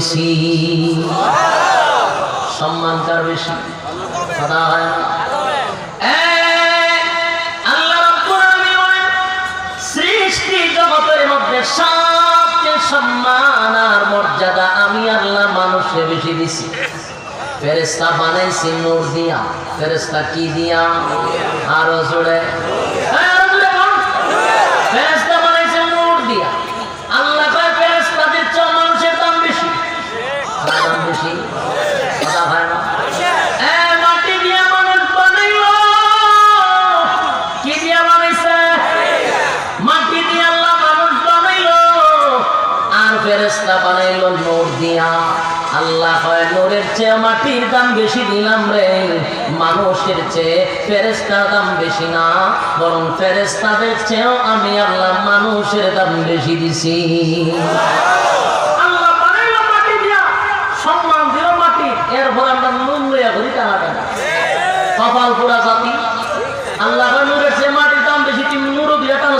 দিছি সম্মান কার বেশি। কথা হয় মধ্যে আর আমি আল্লাহ বেশি দিয়া। কি দিয়া? আরও জোরে। দাম বেশি কথা হয় না। মাটির দাম বেশি দিলাম রে। মানুষের চেয়ে ফেরেস্তার দাম বেশি না। বরং ফেরেস্তাদের চেয়েও আমি আল্লাহ মানুষের দাম বেশি দিছি আল্লাহ বানাইলো মাটি দিয়া সম্মান দিল মাটি এরপর আমরা নুন লইয়া ঘুরি টানা টানা কপাল পোড়া জাতি আল্লাহ কয় নূরের চেয়ে মাটির দাম বেশি তুমি নুরও দিয়া টানস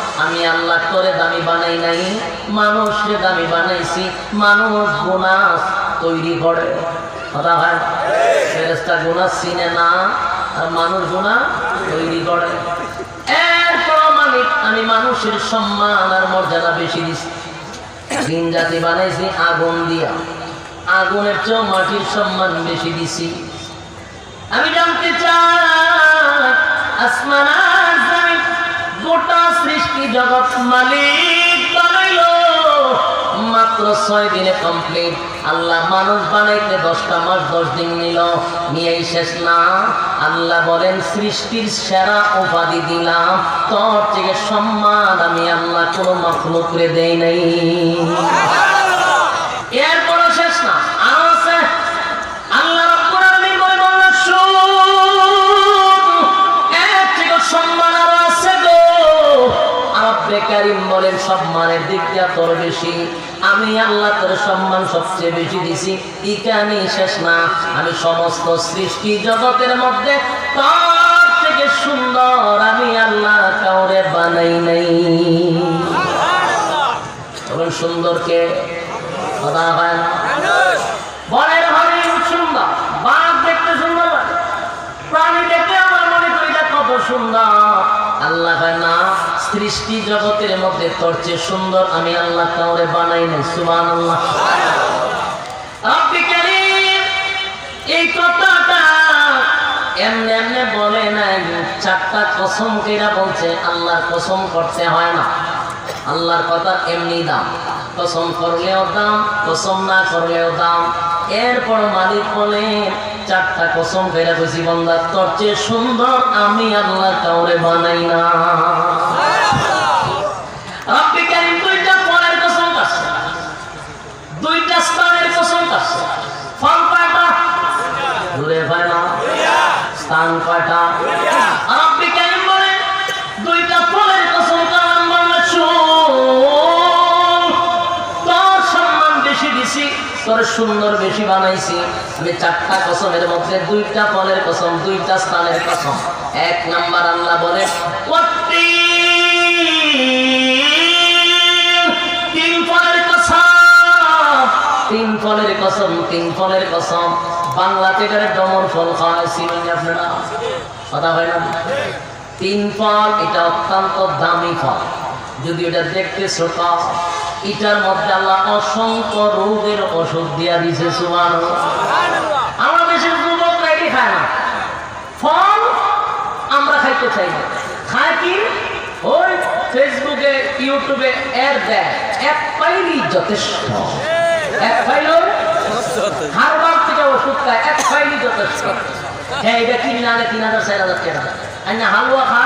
আমি আল্লাহ করে দামি বানাই নাই মানুষকে দামি বানাইছি, মানুষ গুণা তৈরি করে। কথা হয়? ফেরেস্তা চিনে না, আর মানুষ গুণা তৈরি করে। আমি মানুষের সম্মান আর মর্যাদা বেশি দিছি। জাতি বানাইছি, আগুন দিয়া। আগুনের চেয়েও মাটির সম্মান বেশি দিছি। আমি জানতে চাই ছয় দিনে কমপ্লিট আল্লাহ মানুষ বানাইতে দশটা মাস, দশ দিন নিল। নিয়েই শেষ না। আল্লাহ বলেন, সৃষ্টির সেরা উপাধি দিলাম। তোর থেকে সম্মান আমি আল্লাহ কোনো মখলুক করে দেই নাই। শেষ না। আল্লাহ এর থেকে সম্মান আছে সম্মানের দিকটা তোর বেশি। আমি আল্লাহ তোর সম্মান সবচেয়ে বেশি দিছি। ইকানি শেষ না। আমি সমস্ত সৃষ্টি জগতের মধ্যে তার থেকে সুন্দর। আমি আল্লাহ কাউরে বানাই নাই। সুন্দরকে সুন্দর বাঘ দেখতে সুন্দর। প্রাণী দেখতে সুন্দর। আল্লাহ না। সৃষ্টি জগতের মধ্যে তোর চেয়ে সুন্দর আমি আল্লাহ কাউরে বানাই নাই সুবান আল্লাহ এই কথাটা এমনি এমনি বলে নাই? চারটা কসম কেরা বলছে, আল্লাহর কসম করতে হয় না। আল্লাহর কথা এমনি দাম। কসম করলেও দাম, কসম না করলেও দাম। এরপর মালিক বলে, চারটা কসম ফেরা কইছি, বন্দা, তোর চেয়ে সুন্দর আমি আল্লাহ কাউরে বানাই না। সুন্দর বেশি বানাইছি। আমি চারটা কসমের মধ্যে দুইটা ফলের কসম, দুইটা স্থানের কসম। এক নাম্বার আল্লাহ বলে তিন ফলের কসম। তিন ফলের কসম, তিন ফলের কসম। বাংলা থেকে ডমর ফল খাওয়াইছিলেন আপনারা? কথা হয় না? তিন ফল, এটা অত্যন্ত দামি ফল। যদি এটা দেখতে ছোট এটার মধ্যে আল্লাহ অসংখ্য রোগের ওষুধ দিয়া দিছে সুমান আমরা দেশের যুবকরা এটি খায় না। ফল আমরা খাইতে চাই না। খায় কি? ওই ফেসবুকে ইউটিউবে এর দেয় এক পাইলি যথেষ্ট। এক ফাইল হারবার থেকে ওষুধ খায় এক ফাইলি যথেষ্ট। হ্যাঁ এটা কিনে না আনে তিন হাজার চার হাজার টাকা। হালুয়া খা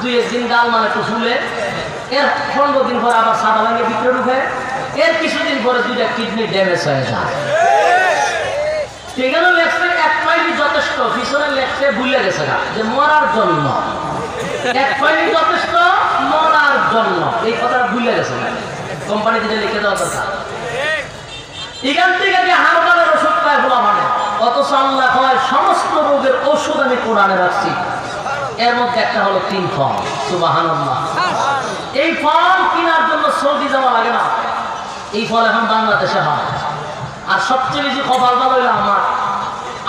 দুই একদিন ডাল মানে একটু ফুলে। এর পনেরো দিন পর আবার সাদা ভাঙে ভিতরে ঢুকে। এর কিছুদিন পরে দুইটা কিডনি ড্যামেজ হয়ে যায়। লেখছে এক মাইলই যথেষ্ট, পিছনে লেখছে ভুলে গেছে না যে মরার জন্য। এক মাইলই যথেষ্ট, মরার জন্য। এই কথাটা ভুলে গেছে না কোম্পানি থেকে লিখে দেওয়া দরকার। এখান থেকে যে হারবারের ওষুধ পায় বলা মানে অথচ আল্লাহ হয় সমস্ত রোগের ওষুধ আমি কোরআনে রাখছি। এর মধ্যে একটা হলো তিন ফল সুবাহান এই ফল কেনার জন্য সৌদি যাওয়া লাগে না। এই ফল এখন বাংলাদেশে হয়। আর সবচেয়ে বেশি কপাল ভালো হইল আমার।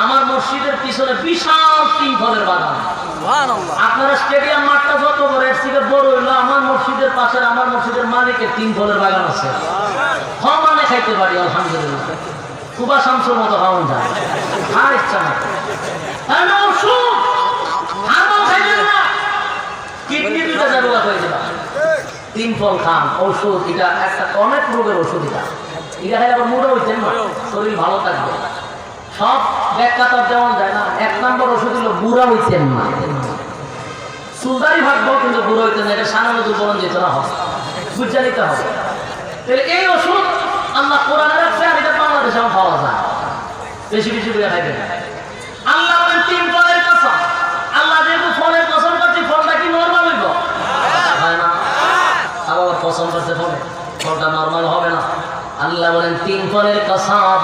আমার মসজিদের পিছনে বিশাল তিন ফলের বাগান। আপনারা স্টেডিয়াম মাঠটা যত বড় এর থেকে বড় হইল আমার মসজিদের পাশে আমার মসজিদের মালিকের তিন ফলের বাগান আছে। ফল মানে খাইতে পারি আলহামদুলিল্লাহ। শামসুর মতো খাওয়ান যায় আর ইচ্ছা না আর না। কিডনি দুটা হয়ে যাবে তিন ফল খান ঔষধ এটা একটা অনেক রোগের ওষুধ এটা। এটা খাই আবার মুড়ে হইতেন না, শরীর ভালো থাকবে। সব ব্যাখ্যা তার যেমন যায় না, এক নম্বর ওষুধ হলো বুড়া হইতেন না। সুলদারি ভাববো কিন্তু বুড়ো হইতেন না, এটা সাধারণত বলন যেত না হবে বুঝে নিতে হবে। তাহলে এই ওষুধ আল্লাহ কোরআনে রাখছে আর এটা বাংলাদেশে আমার পাওয়া যায়। বেশি বেশি করে খাইবেন। আল্লাহ বলেন তিন ফলের কসম আল্লাহ যেহেতু ফলের কসম করছে ফলটা কি নর্মাল হইব হয় না আবার কসম করছে ফলে ফলটা নর্মাল হবে না আল্লাহ বলেন, তিন ফলের কসম।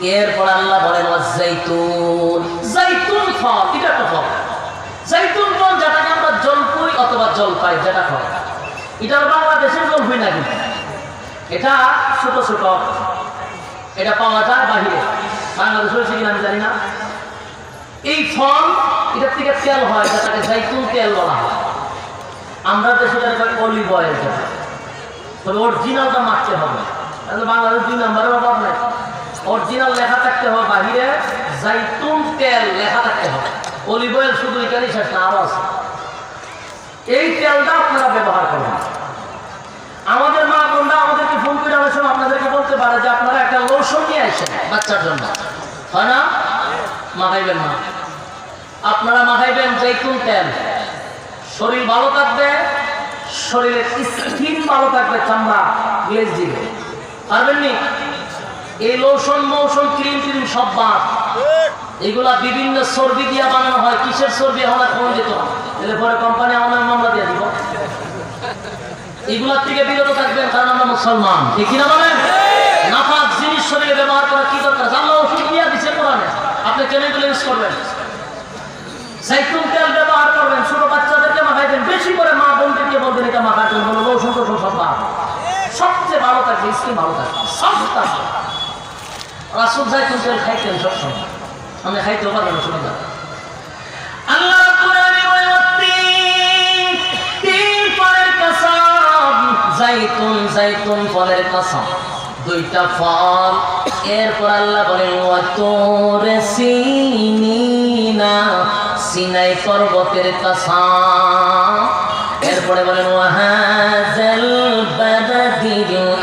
এরপর আল্লাহ বলেন জাইতুন। জাইতুন ফল, এটা একটা ফল। জাইতুন ফল যেটাকে আমরা জলপুই অথবা জলপাই যেটা ফল। এটা বাংলাদেশের জলপুই না কিন্তু। এটা ছোট ছোট। এটা পাওয়া যায় বাহিরে। বাংলাদেশ হয়েছে কিনা আমি জানি না। এই ফল, এটার থেকে তেল হয়, যেটাকে জাইতুন তেল বলা হয়। আমরা দেশে যেটা অলিভ অয়েল তবে অরিজিনালটা মারতে হবে। এই তেলটা ব্যবহার আমাদের মা বোনরা আমাদেরকে ফোন করে অনেক আপনাদেরকে বলতে পারে যে আপনারা একটা লোশন নিয়ে আসেন বাচ্চার জন্য। হয় না? মাখাইবেন না। আপনারা মাখাইবেন জৈতুন তেল। শরীর ভালো থাকবে শরীরের স্কিন ভালো থাকবে, চামড়া গ্লেজ দিবে। পারবেন নি এই লোশন, মৌসুম, ক্রিম ক্রিম সব এগুলা বিভিন্ন বানানো হয়। কিসের এলে পরে কোম্পানি আমার মামলা দিয়ে দিব। এগুলার থেকে বিরত থাকবেন, কারণ আমরা মুসলমান। ঠিক কিনা বলেন? নাফাক জিনিস শরীরে ব্যবহার করা কি দরকার? ওষুধ দিয়া দিছে কোরআনে। আপনি এগুলো ইউজ করবেন। সাইক্লোন তেল ব্যবহার করবেন। ছোট বাচ্চাদেরকে মাখাইবেন বেশি করে মা বোনকে দিয়ে বলবেন, এটা মাখার বলো রসুন টসুন সব বাদ। থাকবে স্কিন ভালো থাকবে রাসুল সাইক্লোন তেল খাইতেন সবসময়। আমি খাইতে পারবেন শুনে যান। আল্লাহ রাব্বুল আলামিন বলেন, "ওয়াত্তিন, তিন ফলের কসম, জাইতুন জাইতুন ফলের কসম। দুইটা ফল এরপর বলেন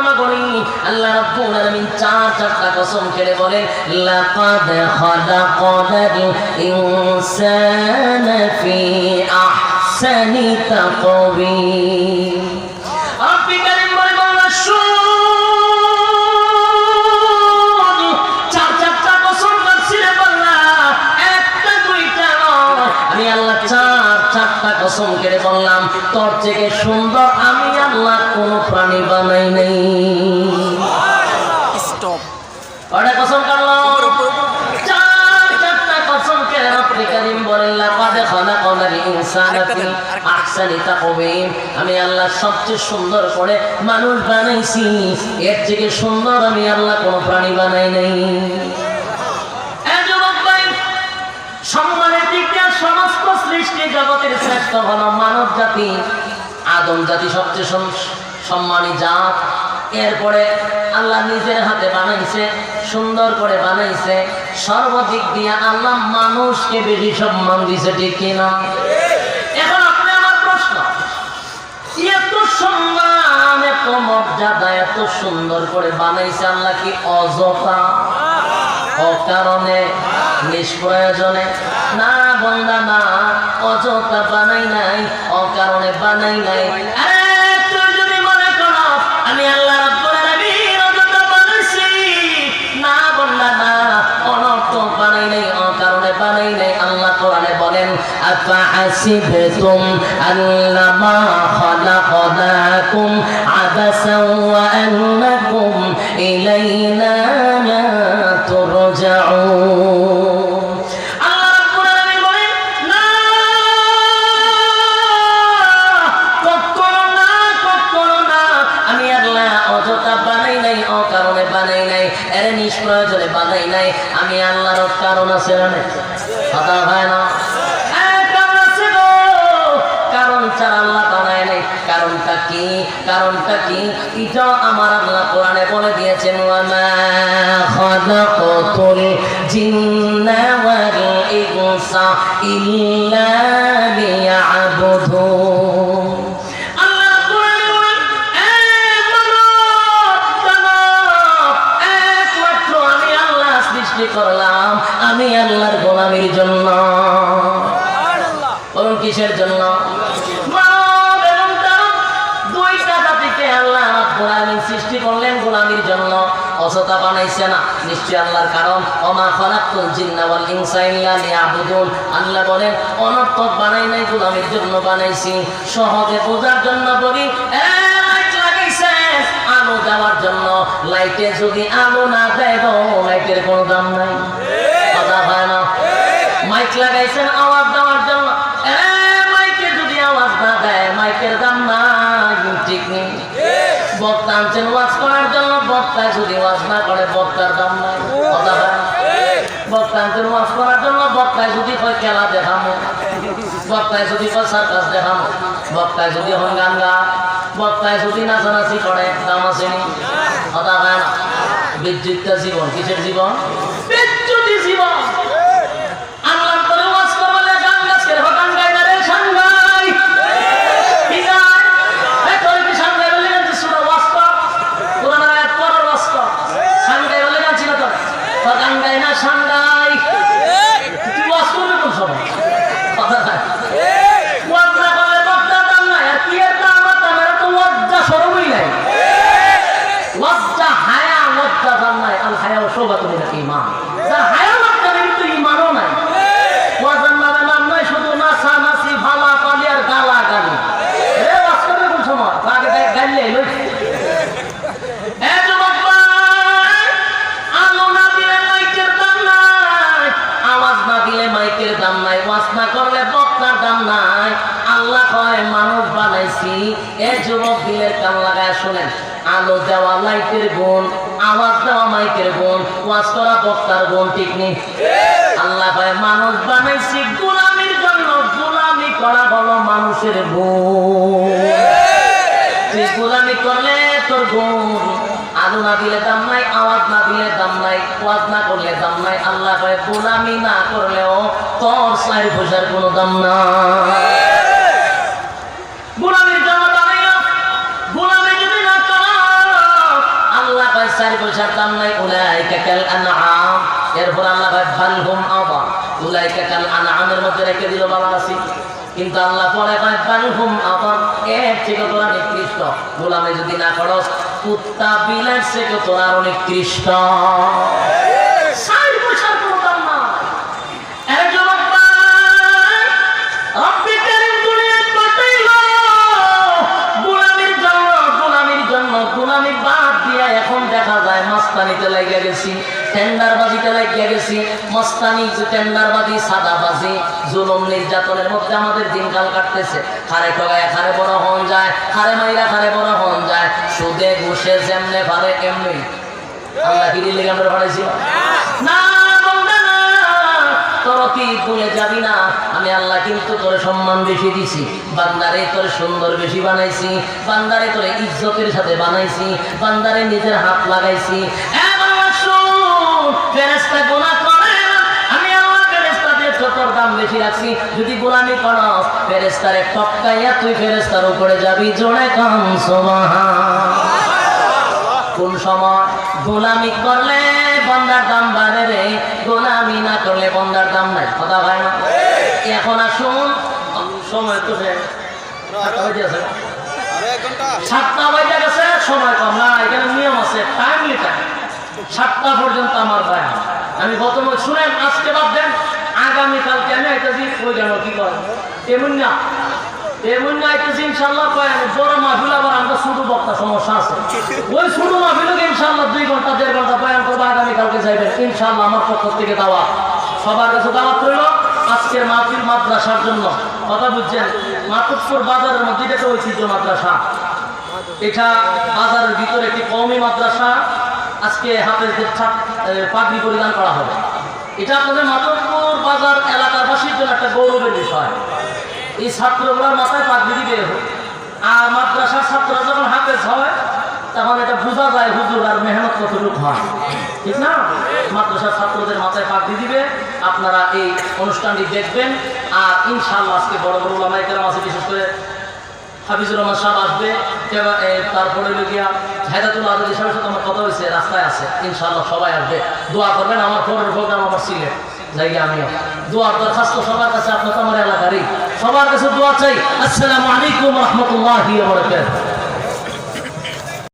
পবিত্র নগরী আল্লাহ রাব্বুল আলামিন চার চারটা কসম বলেন, লাকাদ খালাকাল ফি আহসানি কসম কেড়ে বললাম, তোর থেকে সুন্দর আমি আল্লাহ কোন প্রাণী বানাই নাই। আমি আল্লাহ সবচেয়ে সুন্দর করে মানুষ বানাইছি। এর থেকে সুন্দর আমি আল্লাহ কোন প্রাণী বানাই নাই। সম্মানের দিক দিয়ে সমস্ত সৃষ্টি জগতের শ্রেষ্ঠ হল মানব জাতি। আদম জাতি সবচেয়ে সম্মানী জাত। এরপরে আল্লাহ নিজের হাতে বানাইছে, সুন্দর করে বানাইছে। সর্বদিক দিয়ে আল্লাহ মানুষকে বেশি সম্মান দিছে ঠিক কিনা? সম্মান এত মর্যাদা এত সুন্দর করে বানাইছে আল্লাহ কি অযথা? অকারণে নিষ্প্রয়োজনে। না বন্দা না অযথা বানাই নাই অকারণে বানাই নাই। করো আমি আল্লাহ বানাই নাই। আল্লাহ কোরআনে বলেন আফা হাসিবতুম আল্লামা নিষ্প্রয়োজনে বানাই নাই। আমি আল্লাহর কারণ আছে? কথা হয় না? ছাড়া আল্লাহ নাই। কারণটা কি? কারণটা কি? আমার আল্লাহ কোরআনে বলে দিয়েছেন সৃষ্টি করলাম আমি আল্লাহর গোলামির জন্য। বলুন কিসের জন্য? আল্লাহ সৃষ্টি করলেন গোলামির জন্য। অসতা বানাইছে না নিশ্চয় আল্লাহর কারণ। ওমা খালাকতুল জিন্না ইনসা ইল্লা লিয়াবুদুন। আল্লাহ বলেন অনর্থক বানাই নাই গোলামির জন্য বানাইছি। সহজে বোঝার জন্য বলি আলো দেওয়ার জন্য লাইটে যদি আলো না দেয় লাইটের কোনো দাম নাই। কথা হয় না। মাইক লাগাইছেন আওয়াজ দেওয়ার জন্য। করার জন্য না করে নাই। করার জন্য, বক্তায় যদি কয় খেলা কয় সার্কাস বক্তায় যদি হন গান গা বক্তায় বিদ্যুৎটা জীবন কিসের জীবন? ওয়াজ করা বক্তার গুণ ঠিক নেই। আল্লাহ কয়, মানুষ বানাইছি গোলামির জন্য। গোলামি করা হলো মানুষের গোলামি করলে তোর গুণ আলু না দিলে দাম নাই, আওয়াজ না দিলে দাম নাই, ওয়াজ না করলে দাম নাই। আল্লাহ কয়, গোলামি না করলেও তোর সাইড পয়সার কোনো দাম নাই। গোলামির জন্য গোলামি যদি না করো, আল্লাহ দাম নাই কাল আনআম, এরপর আল্লাহ কয় ফালহুম আদা উলাইকা কাল আনআমের মধ্যে রেখে দিল বাবা আসি কিন্তু আল্লাহ পরে কয় ফালহুম আদা এর থেকে তোরা নিকৃষ্ট। গোলামে যদি না করস, কুত্তা বিলার থেকে তোরা অনেক নিকৃষ্ট। যাবি না? আমি আল্লাহ কিন্তু তোর সম্মান বেশি দিছি। বান্দারে তোর সুন্দর বেশি বানাইছি। বান্দারে তোর ইজ্জতের সাথে বানাইছি। বান্দারে নিজের হাত লাগাইছি। শোন, ফেরেস্তা গুনাহ করে আমি আল্লাহ ফেরেস্তা দিয়ে ছোটর দাম বেশি রাখছি যদি গোলামি করো ফেরেস্তারে টপকাইয়া তুই ফেরেস্তার উপরে যাবি জোড়ে কাম কোন সময় গোলামি করলে বন্দার দাম বাড়ে রে গোলামি না করলে বন্দার দাম নাই কথা ভাই না? এখন আসুন সময় তো। সাতটা বাজে গেছে সময় কম না এখানে নিয়ম আছে টাইমলি টাইম সাতটা পর্যন্ত আমার ভাই আমি গত শুনেন, আজকে বাদ দেন, আগামীকালকে আমি আইতেছি, ওই গেল কি করে এমন না এমন না আইতেছি ইনশাল্লাহ কয়, আমি বড় মাহফিল আবার আমরা শুধু বক্তা সমস্যা আছে। ওই শুধু মাহফিলকে ইনশাল্লাহ দুই ঘণ্টা, দেড় ঘণ্টা বয়ান করব, আগামীকালকে যাইবেন ইনশাল্লাহ আমার পক্ষ থেকে দাওয়া সবার কাছে দাওয়াত রইল, আজকের মাহফিল মাদ্রাসার জন্য। কথা বুঝছেন? মাতুপুর বাজারের মধ্যে এটা ঐতিহ্য মাদ্রাসা, এটা বাজারের ভিতরে একটি কওমি মাদ্রাসা আজকে হাতের পাগড়ি পরিধান করা হবে। এটা আপনাদের মাধবপুর বাজার এলাকাবাসীর জন্য একটা গৌরবের বিষয়। এই ছাত্রগুলোর মাথায় পাগড়ি দিবে। আর মাদ্রাসার ছাত্ররা যখন হাফেজ হয়, তখন এটা বোঝা যায় হুজুর আর মেহনত কতটুকু হয়। ঠিক না? মাদ্রাসার ছাত্রদের মাথায় পাগড়ি দিবে। আপনারা এই অনুষ্ঠানটি দেখবেন। আর ইনশাআল্লাহ আজকে বড় বড় ওলামাই কেরাম আছে, বিশেষ করে হাফিজুর রহমান সাহেব আসবে তারপরে গিয়া হায়দাতুল্লাহ আজাদি সাহেবের সাথে আমার কথা হয়েছে রাস্তায় আছে, ইনশাআল্লাহ সবাই আসবে। দোয়া করবেন, আমার ফোন প্রোগ্রাম আমার সিলেট যাই আমিও। দোয়ার দরখাস্ত সবার কাছে আপনার আমার এলাকারই। সবার কাছে দোয়া চাই। আসসালামু আলাইকুম রহমতুল্লাহ